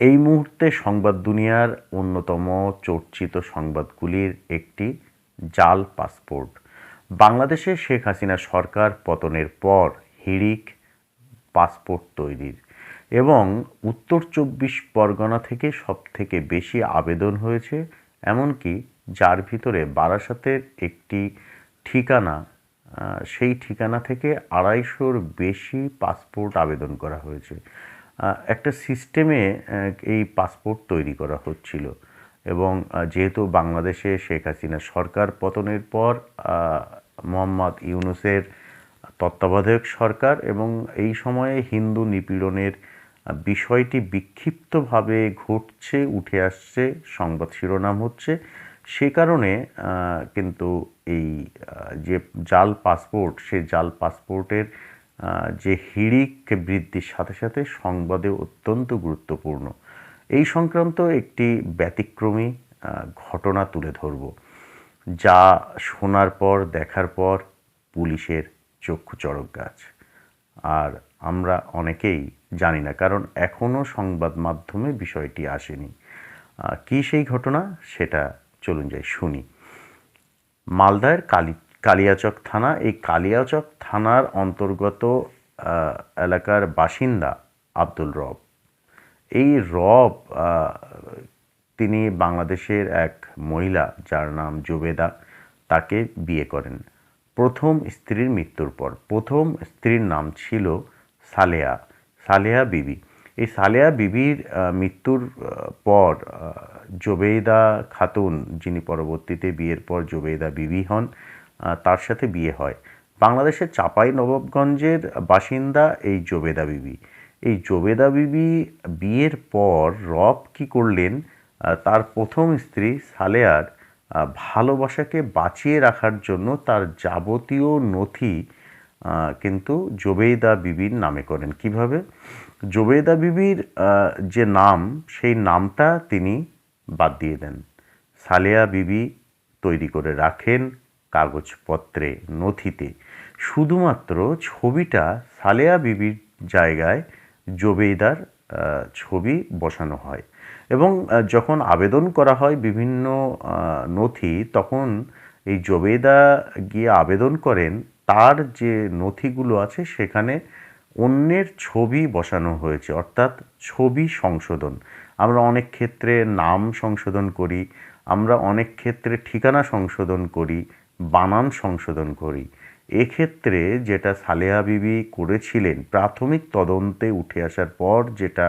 এই মুহূর্তে সংবাদ দুনিয়ার অন্যতম চর্চিত সংবাদগুলির একটি জাল পাসপোর্ট। বাংলাদেশে শেখ হাসিনা সরকার পতনের পর হিড়িক পাসপোর্ট তৈরির এবং উত্তর চব্বিশ পরগনা থেকে সবথেকে বেশি আবেদন হয়েছে, এমনকি যার ভিতরে বারাসাতের একটি ঠিকানা সেই ঠিকানা থেকে আড়াইশোর বেশি পাসপোর্ট আবেদন করা হয়েছে। একটা সিস্টেমে এই পাসপোর্ট তৈরি করা হচ্ছিল। এবং যেহেতু বাংলাদেশে শেখ হাসিনা সরকার পতনের পর মোহাম্মদ ইউনুসের তত্ত্বাবধায়ক সরকার এবং এই সময়ে হিন্দু নিপীড়নের বিষয়টি বিক্ষিপ্তভাবে ঘটছে, উঠে আসছে, সংবাদ শিরোনাম হচ্ছে। সে কারণে কিন্তু এই যে জাল পাসপোর্ট সে জাল পাসপোর্টের যে হিড়িক বৃদ্ধির সাথে সাথে সংবাদে অত্যন্ত গুরুত্বপূর্ণ। এই সংক্রান্ত একটি ব্যতিক্রমী ঘটনা তুলে ধরব, যা শোনার পর, দেখার পর পুলিশের চক্ষু চড়ক গাছ। আর আমরা অনেকেই জানি না, কারণ এখনও সংবাদ মাধ্যমে বিষয়টি আসেনি। কী সেই ঘটনা? সেটা চলুন যাই শুনি। মালদার কালী কালিয়াচক থানা, এই কালিয়াচক থানার অন্তর্গত এলাকার বাসিন্দা আব্দুল রব। এই রব তিনি বাংলাদেশের এক মহিলা যার নাম জুবেদা, তাকে বিয়ে করেন। প্রথম স্ত্রীর মৃত্যুর পর, প্রথম স্ত্রীর নাম ছিল সালেয়া সালেহা বিবি। এই সালেহা বিবির মৃত্যুর পর জোবেদা খাতুন, যিনি পরবর্তীতে বিয়ের পর জোবেদা বিবি হন তার সাথে বিয়ে হয়। বাংলাদেশের চাপাই নবাবগঞ্জের বাসিন্দা এই জোবেদা বিবি। এই জোবেদা বিবি বিয়ের পর রব কি করলেন? তার প্রথম স্ত্রী সালেয়ার ভালোবাসাকে বাঁচিয়ে রাখার জন্য তার যাবতীয় নথি কিন্তু জোবেদা বিবির নামে করেন। কীভাবে? জোবেদা বিবির যে নাম, সেই নামটা তিনি বাদ দিয়ে দেন। সালেয়া বিবি তৈরি করে রাখেন। কাগজপত্রে নথিতে। শুধুমাত্র ছবিটা সালেয়া বিবির জায়গায় জোবেইদার ছবি বসানো হয় এবং যখন আবেদন করা হয় বিভিন্ন নথি, তখন এই জোবেদা গিয়ে আবেদন করেন, তার যে নথিগুলো আছে সেখানে অন্যের ছবি বসানো হয়েছে, অর্থাৎ ছবি সংশোধন। আমরা অনেক ক্ষেত্রে নাম সংশোধন করি, আমরা অনেক ক্ষেত্রে ঠিকানা সংশোধন করি বানান সংশোধন করি। এক্ষেত্রে যেটা সালেহা বিবি করেছিলেন, প্রাথমিক তদন্তে উঠে আসার পর যেটা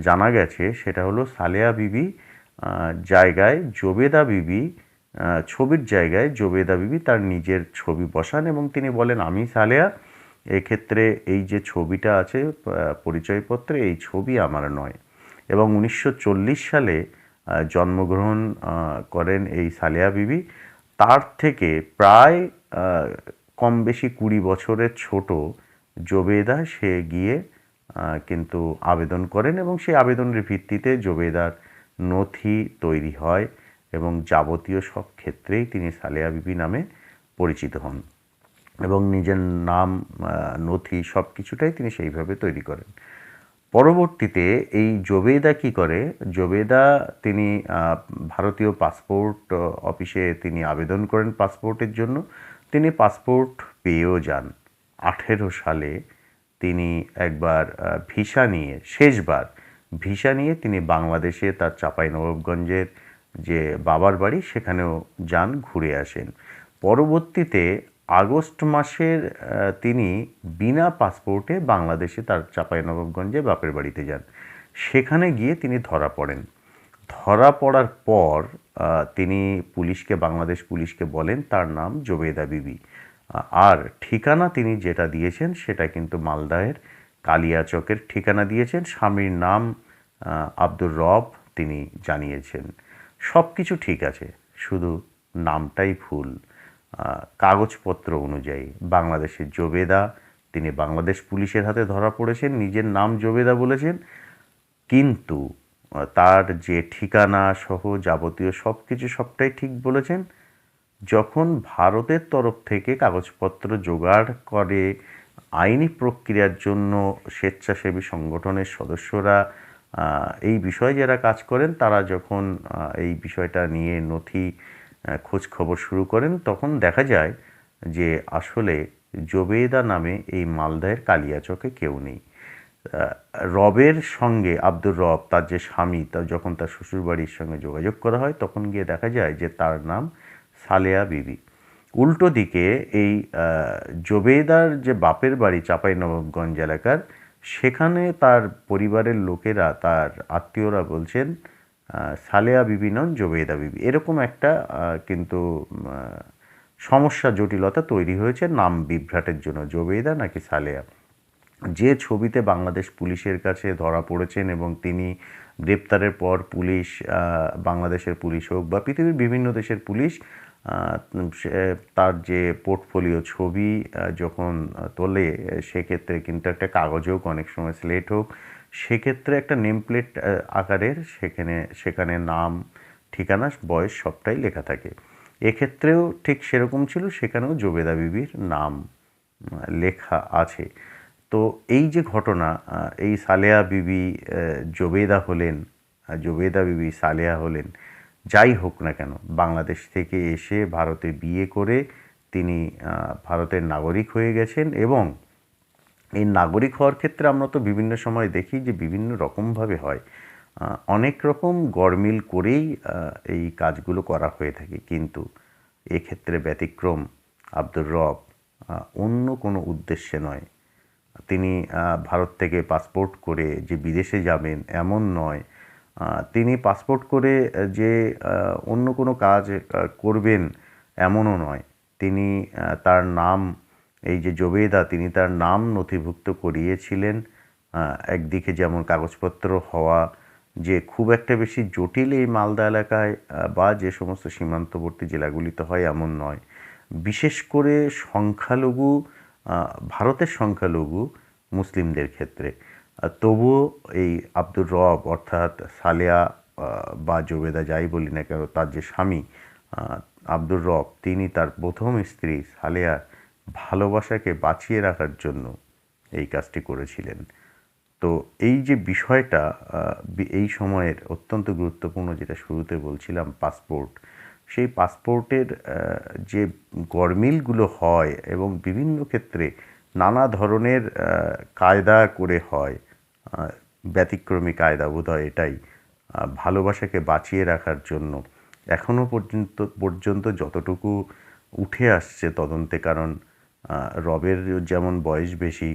জানা গেছে সেটা হলো সালেহা বিবি জায়গায় জোবেদা বিবি ছবির জায়গায় জোবেদা বিবি তার নিজের ছবি বসান এবং তিনি বলেন, আমি সালেহা, এক্ষেত্রে এই যে ছবিটা আছে পরিচয়পত্রে এই ছবি আমার নয়। এবং উনিশশো চল্লিশ সালে জন্মগ্রহণ করেন এই সালেহা বিবি। তার থেকে প্রায় কম বেশি কুড়ি বছরের ছোট জোবেদা সে গিয়ে কিন্তু আবেদন করেন এবং সেই আবেদনের ভিত্তিতে জোবেদার নথি তৈরি হয় এবং যাবতীয় সব ক্ষেত্রেই তিনি সালেয়া বিবি নামে পরিচিত হন এবং নিজের নাম নথি সব কিছুটাই তিনি সেইভাবে তৈরি করেন। পরবর্তীতে এই জোবেদা কি করে? জোবেদা তিনি ভারতীয় পাসপোর্ট অফিসে তিনি আবেদন করেন পাসপোর্টের জন্য। তিনি পাসপোর্ট পেয়েও যান। আঠেরো সালে তিনি একবার ভিসা নিয়ে, শেষবার ভিসা নিয়ে তিনি বাংলাদেশে তার চাঁপাইনবাবগঞ্জের যে বাবার বাড়ি সেখানেও যান, ঘুরে আসেন। পরবর্তীতে আগস্ট মাসের তিনি বিনা পাসপোর্টে বাংলাদেশে তার চাঁপাইনবাবগঞ্জে বাপের বাড়িতে যান। সেখানে গিয়ে তিনি ধরা পড়েন। ধরা পড়ার পর তিনি পুলিশকে, বাংলাদেশ পুলিশকে বলেন, তার নাম জোবেদা বিবি। আর ঠিকানা তিনি যেটা দিয়েছেন, সেটা কিন্তু মালদাহের কালিয়াচকের ঠিকানা দিয়েছেন। স্বামীর নাম আব্দুর রব তিনি জানিয়েছেন। সব কিছু ঠিক আছে, শুধু নামটাই ভুল। কাগজপত্র অনুযায়ী। বাংলাদেশের জোবেদা, তিনি বাংলাদেশ পুলিশের হাতে ধরা পড়েছেন, নিজের নাম জোবেদা বলেছেন, কিন্তু তার যে ঠিকানা সহ যাবতীয় সব কিছু সবটাই ঠিক বলেছেন। যখন ভারতের তরফ থেকে কাগজপত্র জোগাড় করে আইনি প্রক্রিয়ার জন্য স্বেচ্ছাসেবী সংগঠনের সদস্যরা এই বিষয়ে যারা কাজ করেন, তারা যখন এই বিষয়টা নিয়ে নথি খোঁজ খবর শুরু করেন, তখন দেখা যায় যে আসলে জবেদা নামে এই মালদায়ের কালিয়াচকে কেউ নেই। রবের সঙ্গে আব্দুর রব, তার যে স্বামী তার যখন তার শ্বশুরবাড়ির সঙ্গে যোগাযোগ করা হয়, তখন গিয়ে দেখা যায় যে তার নাম সালেয়া বিবি। উল্টো দিকে এই জোবেদার যে বাপের বাড়ি চাঁপাইনবাবগঞ্জ এলাকার, সেখানে তার পরিবারের লোকেরা, তার আত্মীয়রা বলছেন সালেয়া বিবি নন জোবেদা বিবি। এরকম একটা কিন্তু সমস্যা, জটিলতা তৈরি হয়েছে নাম বিভ্রাটের জন্য। জোবেদা নাকি সালেয়া? যে ছবিতে বাংলাদেশ পুলিশের কাছে ধরা পড়েছেন এবং তিনি গ্রেপ্তারের পর পুলিশ বাংলাদেশের পুলিশ হোক বা পৃথিবীর বিভিন্ন দেশের পুলিশ তার যে পোর্টফোলিও ছবি যখন তোলে, সেক্ষেত্রে কিন্তু একটা কাগজ হোক, অনেক সময় স্লেট হোক সেক্ষেত্রে একটা নেম প্লেট আকারের সেখানে সেখানে নাম, ঠিকানা, বয়স সবটাই লেখা থাকে। এক্ষেত্রেও ঠিক সেরকম ছিল, সেখানেও জোবেদা বিবির নাম লেখা আছে। তো এই যে ঘটনা এই সালেয়া বিবি জোবেদা হলেন জোবেদা বিবি সালেয়া হলেন, যাই হোক না কেন, বাংলাদেশ থেকে এসে ভারতে বিয়ে করে তিনি ভারতের নাগরিক হয়ে গেছেন এবং এই নাগরিক হওয়ার ক্ষেত্রে আমরা তো বিভিন্ন সময় দেখি যে বিভিন্ন রকমভাবে হয়। অনেক রকম গরমিল করেই এই কাজগুলো করা হয়ে থাকে। কিন্তু এক্ষেত্রে ব্যতিক্রম, আব্দুর রব অন্য কোনো উদ্দেশ্যে নয়। তিনি ভারত থেকে পাসপোর্ট করে যে বিদেশে যাবেন এমন নয়। তিনি পাসপোর্ট করে যে অন্য কোনো কাজ করবেন এমনও নয়। তিনি তার নাম এই যে জবেদা, তিনি তার নাম নথিভুক্ত করিয়েছিলেন। একদিকে যেমন কাগজপত্র হওয়া যে খুব একটা বেশি জটিল এই মালদা এলাকায় বা যে সমস্ত সীমান্তবর্তী জেলাগুলিতে হয় এমন নয়। বিশেষ করে সংখ্যালঘু ভারতের সংখ্যালঘু মুসলিমদের ক্ষেত্রে। তবুও এই আব্দুর রব অর্থাৎ সালেয়া বা জোবেদা যাই বলি না কেন, তার যে স্বামী আব্দুর রব, তিনি তার প্রথম স্ত্রী সালেয়ার ভালোবাসাকে বাঁচিয়ে রাখার জন্য এই কাজটি করেছিলেন। তো এই যে বিষয়টা এই সময়ের অত্যন্ত গুরুত্বপূর্ণ যেটা শুরুতে বলছিলাম, পাসপোর্ট, সেই পাসপোর্টের যে গরমিলগুলো হয় এবং বিভিন্ন ক্ষেত্রে নানা ধরনের কায়দা করে হয় ব্যতিক্রমী কায়দা বোধ হয় এটাই ভালোবাসাকে বাঁচিয়ে রাখার জন্য। এখনও পর্যন্ত পর্যন্ত যতটুকু উঠে আসছে তদন্তে, কারণ রবের যেমন বয়স বেশি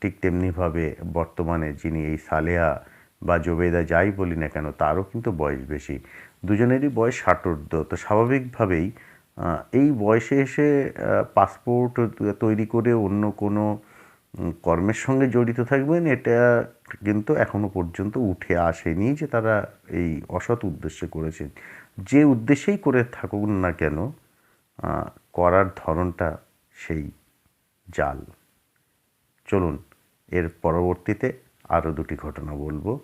ঠিক তেমনিভাবে বর্তমানে যিনি এই সালেহা বা জোবেদা যাই বলি না কেন, তারও কিন্তু বয়স বেশি। দুজনেরই বয়স ষাটোর্ধ্ব তো স্বাভাবিকভাবেই এই বয়সে এসে পাসপোর্ট তৈরি করে অন্য কোনো কর্মের সঙ্গে জড়িত থাকবেন, এটা কিন্তু এখনও পর্যন্ত উঠে আসেনি যে তারা এই অসৎ উদ্দেশ্যে করেছেন। যে উদ্দেশ্যেই করে থাকুন না কেন করার ধরনটা সেই জাল। চলুন এর পরবর্তীতে আরও দুটি ঘটনা বলব।